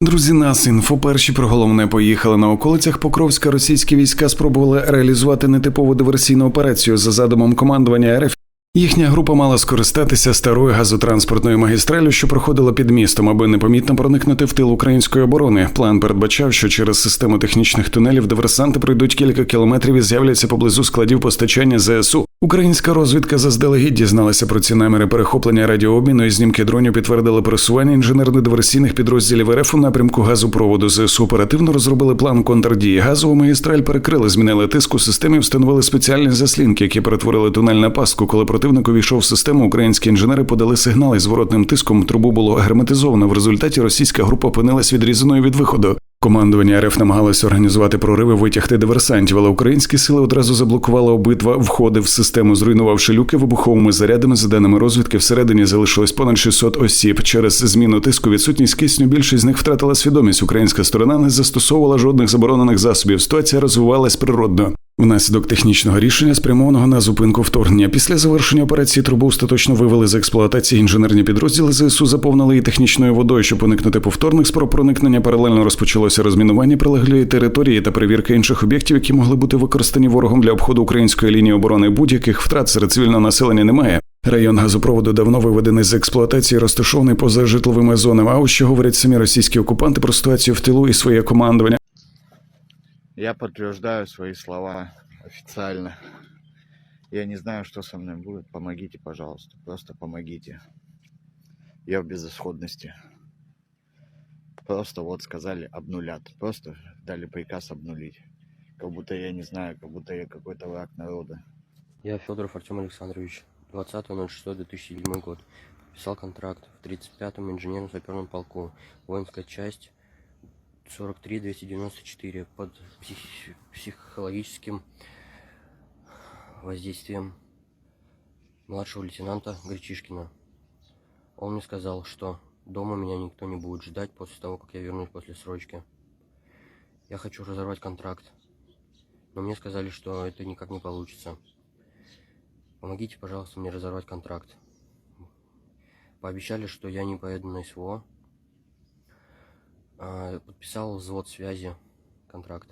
Друзі, нас інфо перші про головне поїхали на околицях Покровська. Російські війська спробували реалізувати нетипову диверсійну операцію за задумом командування РФ. Їхня група мала скористатися старою газотранспортною магістралю, що проходила під містом, аби непомітно проникнути в тил української оборони. План передбачав, що через систему технічних тунелів диверсанти пройдуть кілька кілометрів і з'являться поблизу складів постачання ЗСУ. Українська розвідка заздалегідь дізналася про ці наміри перехоплення радіообміну і знімки дронів підтвердили пересування інженерно-диверсійних підрозділів РФ у напрямку газопроводу. ЗСУ оперативно розробили план контрдії. Газову магістраль перекрили, змінили тиск у системі, встановили спеціальні заслінки, які перетворили тунель на пастку. Коли противник увійшов в систему, українські інженери подали сигнали з воротним тиском. Трубу було герметизовано. В результаті російська група опинилась відрізаною від виходу. Командування РФ намагалося організувати прориви, витягти диверсантів, але українські сили одразу заблокували обидва входи в систему, зруйнувавши люки вибуховими зарядами. За даними розвідки, всередині залишилось понад 600 осіб. Через зміну тиску, відсутність кисню, більшість з них втратила свідомість. Українська сторона не застосовувала жодних заборонених засобів. Ситуація розвивалась природно. Внаслідок технічного рішення, спрямованого на зупинку вторгнення, після завершення операції трубу остаточно вивели з експлуатації інженерні підрозділи ЗСУ, заповнили її технічною водою, щоб уникнути повторних спроб проникнення. Паралельно розпочалося розмінування прилеглої території та перевірка інших об'єктів, які могли бути використані ворогом для обходу української лінії оборони. Будь-яких втрат серед цивільного населення немає. Район газопроводу давно виведений з експлуатації, розташований поза житловими зонами. А ось що говорять самі російські окупанти про ситуацію в тилу і своє командування. Я подтверждаю свои слова официально. Я не знаю, что со мной будет. Помогите, пожалуйста. Просто помогите. Я в безысходности. Просто вот сказали обнулят. Просто дали приказ обнулить. Как будто я не знаю, как будто я какой-то враг народа. Я Федоров Артем Александрович, 20.06.2007 год. Писал контракт в 35-м инженерном саперном полку. Воинская часть 43-294 под псих- психологическим воздействием младшего лейтенанта Гречишкина. Он мне сказал, что дома меня никто не будет ждать после того, как я вернусь после срочки. Я хочу разорвать контракт. Но мне сказали, что это никак не получится. Помогите, пожалуйста, мне разорвать контракт. Пообещали, что я не поеду на СВО. А, Подписал взвод связи контракт.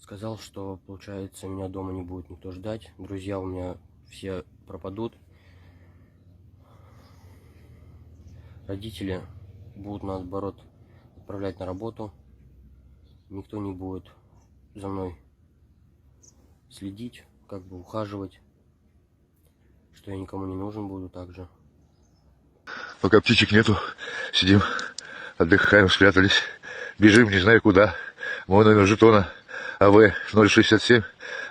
Сказал, что, получается, меня дома не будет никто ждать. Друзья у меня все пропадут. Родители будут, наоборот, отправлять на работу. Никто не будет за мной следить, как бы ухаживать, что я никому не нужен буду также. Пока птичек нету, сидим, отдыхаем, спрятались. Бежим, не знаю куда. Мой номер жетона АВ 067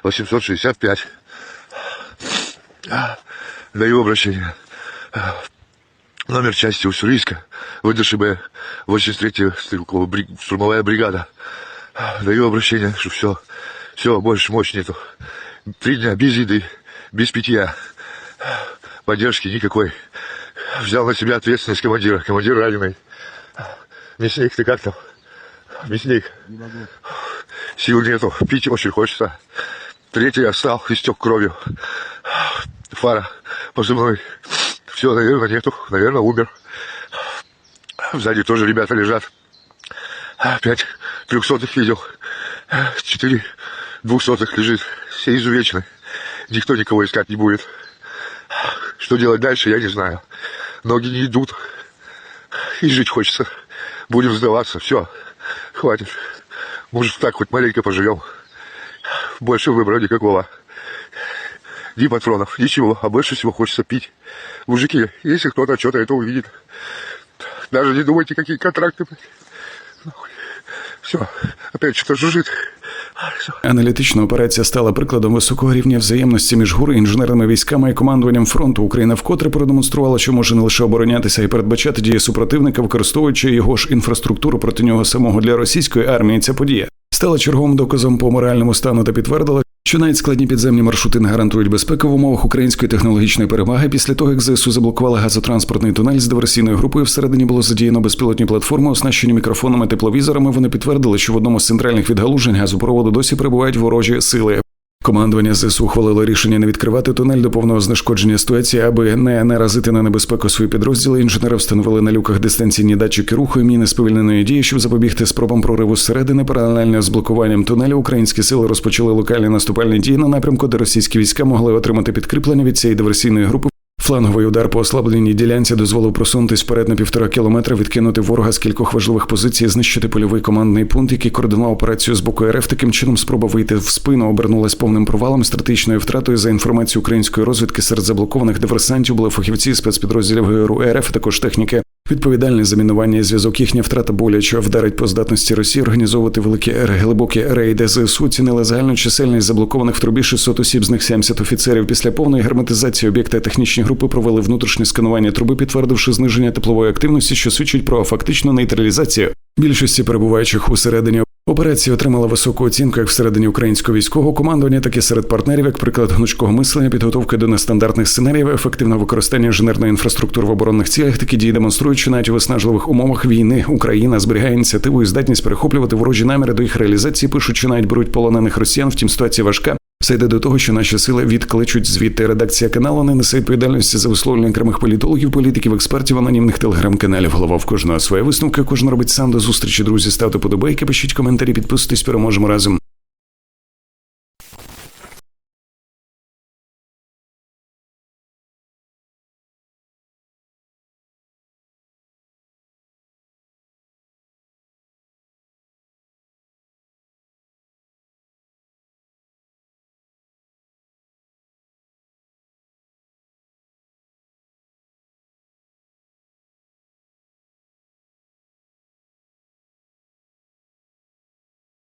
865. Даю обращение. Номер части Уссурийска, ВДШБ, 83-я стрелковая штурмовая бригада. Даю обращение, что все, все, больше мощь нету. Три дня без еды, без питья. Поддержки никакой. Взял на себя ответственность командира. Командир раненый. Мясник, ты как там? Мясник. Сил нету. Пить очень хочется. Третий я встал, истек кровью. Фара позывной. Все, наверное, нету. Наверное, умер. Сзади тоже ребята лежат. Пять трехсотых видел. Четыре двухсотых лежит. Все изувечены. Никто никого искать не будет. Что делать дальше, я не знаю. Ноги не идут. И жить хочется. Будем сдаваться. Все. Хватит. Может, так хоть маленько поживем. Больше выбора никакого. Ни патронов, ничего. А больше всего хочется пить. Мужики, если кто-то что-то это увидит, даже не думайте, какие контракты. Все. Опять что-то жужжит. Аналітична операція стала прикладом високого рівня взаємності між ГУР, інженерними військами і командуванням фронту. Україна вкотре продемонструвала, що може не лише оборонятися і передбачати дії супротивника, використовуючи його ж інфраструктуру проти нього самого для російської армії. Ця подія стала черговим доказом по моральному стану та підтвердила, що навіть складні підземні маршрути не гарантують безпеку в умовах української технологічної переваги. Після того, як ЗСУ заблокували газотранспортний тунель з диверсійною групою, всередині було задіяно безпілотні платформи, оснащені мікрофонами, тепловізорами. Вони підтвердили, що в одному з центральних відгалужень газопроводу досі перебувають ворожі сили. Командування ЗСУ ухвалило рішення не відкривати тунель до повного знешкодження ситуації, аби не наразити на небезпеку свої підрозділи. Інженери встановили на люках дистанційні датчики руху і міни сповільненої дії, щоб запобігти спробам прориву зсередини. Паралельно з блокуванням тунелю українські сили розпочали локальні наступальні дії на напрямку, де російські війська могли отримати підкріплення від цієї диверсійної групи. Фланговий удар по ослабленій ділянці дозволив просунутись вперед на півтора кілометра, відкинути ворога з кількох важливих позицій, знищити польовий командний пункт, який координував операцію з боку РФ. Таким чином, спроба вийти в спину обернулась повним провалом, стратегічною втратою за інформацією української розвідки серед заблокованих диверсантів були фахівці спецпідрозділів ГРУ РФ, також техніки. Відповідальні за мінування і зв'язок їхня втрата боляче вдарить по здатності Росії організовувати великі глибокі рейди. ЗСУ цінили загальну чисельність заблокованих в трубі 600 осіб, з них 70 офіцерів. Після повної герметизації об'єкта технічні групи провели внутрішнє сканування труби, підтвердивши зниження теплової активності, що свідчить про фактичну нейтралізацію. Більшості перебуваючих усередині операції отримала високу оцінку як всередині українського військового командування, так і серед партнерів, як приклад гнучкого мислення, підготовки до нестандартних сценаріїв, ефективне використання інженерної інфраструктури в оборонних цілях. Такі дії демонструють, що навіть у виснажливих умовах війни Україна зберігає ініціативу і здатність перехоплювати ворожі наміри до їх реалізації. Пишуть, що навіть беруть полонених росіян. Втім, ситуація важка. Все йде до того, що наші сили відкличуть звідти. Редакція каналу не несе відповідальності за висловлення окремих політологів, політиків, експертів, анонімних телеграм-каналів. Голова в кожного своє висновки. Кожен робить сам до зустрічі. Друзі, ставте подобайки, пишіть коментарі, підписуйтесь, переможемо разом.